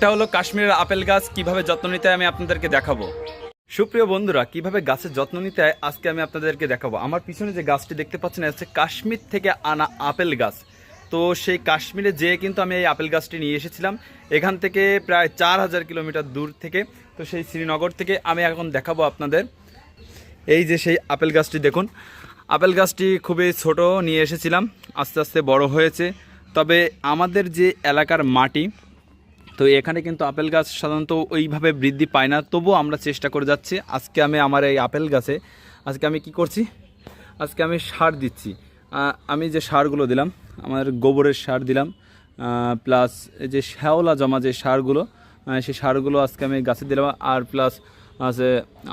একটা হলো কাশ্মীরের আপেল গাছ, কীভাবে যত্ন নিতে আমি আপনাদেরকে দেখাবো। সুপ্রিয় বন্ধুরা, কীভাবে গাছের যত্ন নিতে হয় আজকে আমি আপনাদেরকে দেখাবো। আমার পিছনে যে গাছটি দেখতে পাচ্ছেন, এটা হচ্ছে কাশ্মীর থেকে আনা আপেল গাছ। তো সেই কাশ্মীরে যেয়ে কিন্তু আমি এই আপেল গাছটি নিয়ে এসেছিলাম। এখান থেকে প্রায় চার হাজার কিলোমিটার দূর থেকে, তো সেই শ্রীনগর থেকে আমি এখন দেখাবো আপনাদের। এই যে সেই আপেল গাছটি দেখুন। আপেল গাছটি খুবই ছোট নিয়ে এসেছিলাম, আস্তে আস্তে বড় হয়েছে। তবে আমাদের যে এলাকার মাটি তো এখানে কিন্তু আপেল গাছ সাধারণত ওইভাবে বৃদ্ধি পায় না, তবুও আমরা চেষ্টা করে যাচ্ছি। আজকে আমি আমার এই আপেল গাছে, আজকে আমি কি করছি? আজকে আমি সার দিচ্ছি। আমি যে সারগুলো দিলাম, আমার গোবরের সার দিলাম প্লাস যে শ্যাওলা জমা যে সারগুলো সেই সারগুলো আজকে আমি গাছে দিলাম। আর প্লাস আছে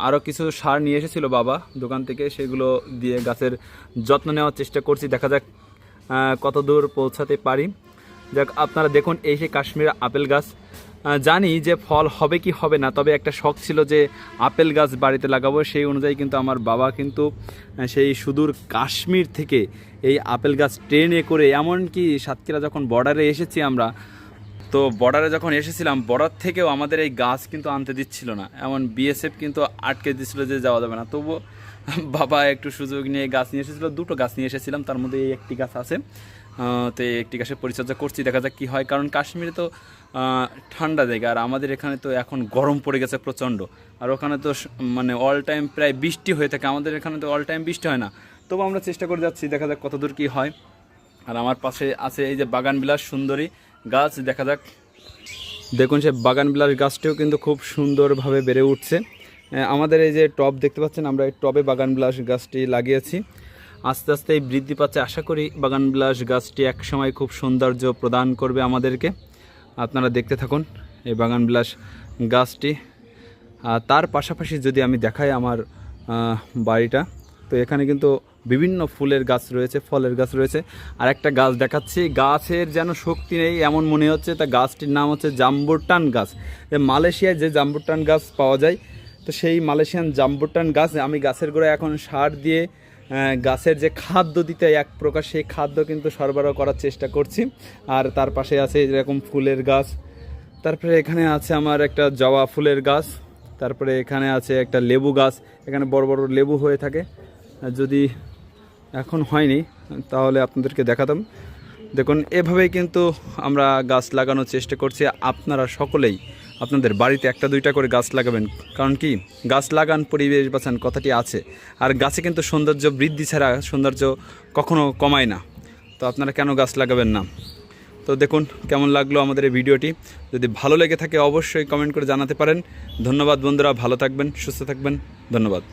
আরও কিছু সার নিয়ে এসেছিল বাবা দোকান থেকে, সেগুলো দিয়ে গাছের যত্ন নেওয়ার চেষ্টা করছি। দেখা যাক কত দূর পৌঁছাতে পারি। যাক, আপনারা দেখুন, এই সেই কাশ্মীর আপেল গাছ জানি যে ফল হবে কি হবে না, তবে একটা শখ ছিল যে আপেল গাছ বাড়িতে লাগাবো, সেই অনুযায়ী কিন্তু আমার বাবা কিন্তু সেই সুদূর কাশ্মীর থেকে এই আপেল গাছ ট্রেনে করে, এমনকি সাতক্ষীরা যখন বর্ডারে এসেছি আমরা, তো বর্ডারে যখন এসেছিলাম বর্ডার থেকেও আমাদের এই গাছ কিন্তু আনতে দিচ্ছিল না। এমন বিএসএফ কিন্তু আটকে দিচ্ছিল যে যাওয়া যাবে না। তবুও বাবা একটু সুযোগ নিয়ে গাছ নিয়ে এসেছিল, দুটো গাছ নিয়ে এসেছিলাম, তার মধ্যে এই একটি গাছ আছে। তো একটি গাছের পরিচর্যা করছি, দেখা যাক কী হয়। কারণ কাশ্মীরে তো ঠান্ডা জায়গা, আর আমাদের এখানে তো এখন গরম পড়ে গেছে প্রচণ্ড। আর ওখানে তো মানে অল টাইম প্রায় বৃষ্টি হয়ে থাকে, আমাদের এখানে তো অল টাইম বৃষ্টি হয় না। তবু আমরা চেষ্টা করে যাচ্ছি, দেখা যাক কতদূর কী হয়। আর আমার পাশে আছে এই যে বাগান বিলাস সুন্দরী গাছ, দেখা যাক। দেখুন সে বাগান বিলাস গাছটিও কিন্তু খুব সুন্দরভাবে বেড়ে উঠছে। আমাদের এই যে টব দেখতে পাচ্ছেন, আমরা এই টবে বাগান বিলাস গাছটি লাগিয়েছি। আস্তে আস্তে বৃদ্ধি পাচ্ছে। আশা করি বাগান বিলাস গাছটি এক সময় খুব সৌন্দর্য প্রদান করবে আমাদেরকে। আপনারা দেখতে থাকুন এই বাগান বিলাস গাছটি। আর তার পাশাপাশি যদি আমি দেখাই আমার বাড়িটা, তো এখানে কিন্তু বিভিন্ন ফুলের গাছ রয়েছে, ফলের গাছ রয়েছে। আর একটা গাছ দেখাচ্ছি, গাছের যেন শক্তি নেই এমন মনে হচ্ছে, তা গাছটির নাম হচ্ছে জাম্বুরটান গাছ। মালয়েশিয়ায় যে জাম্বুরটান গাছ পাওয়া যায়, তো সেই মালয়েশিয়ান জাম্বুরটান গাছ আমি গাছের গোড়ায় এখন সার দিয়ে গাছের যে খাদ্য দিতে এক প্রকার, সেই খাদ্য কিন্তু সরবরাহ করার চেষ্টা করছি। আর তার পাশে আছে এরকম ফুলের গাছ। তারপরে এখানে আছে আমার একটা জবা ফুলের গাছ। তারপরে এখানে আছে একটা লেবু গাছ। এখানে বড় বড় লেবু হয়ে থাকে। যদি এখন হয়নি, তাহলে আপনাদেরকে দেখাতাম। দেখুন, এভাবেই কিন্তু আমরা গাছ লাগানোর চেষ্টা করছি। আপনারা সকলেই আপনাদের বাড়িতে একটা দুইটা করে গাছ লাগাবেন। কারণ কি? গাছ লাগান, পরিবেশ বাঁচান কথাটি আছে। আর গাছে কিন্তু সৌন্দর্য বৃদ্ধি ছাড়া সৌন্দর্য কখনো কমায় না। তো আপনারা কেন গাছ লাগাবেন না? তো দেখুন, কেমন লাগল আমাদের এই ভিডিওটি? যদি ভালো লেগে থাকে, অবশ্যই কমেন্ট করে জানাতে পারেন। ধন্যবাদ বন্ধুরা, ভালো থাকবেন, সুস্থ থাকবেন। ধন্যবাদ।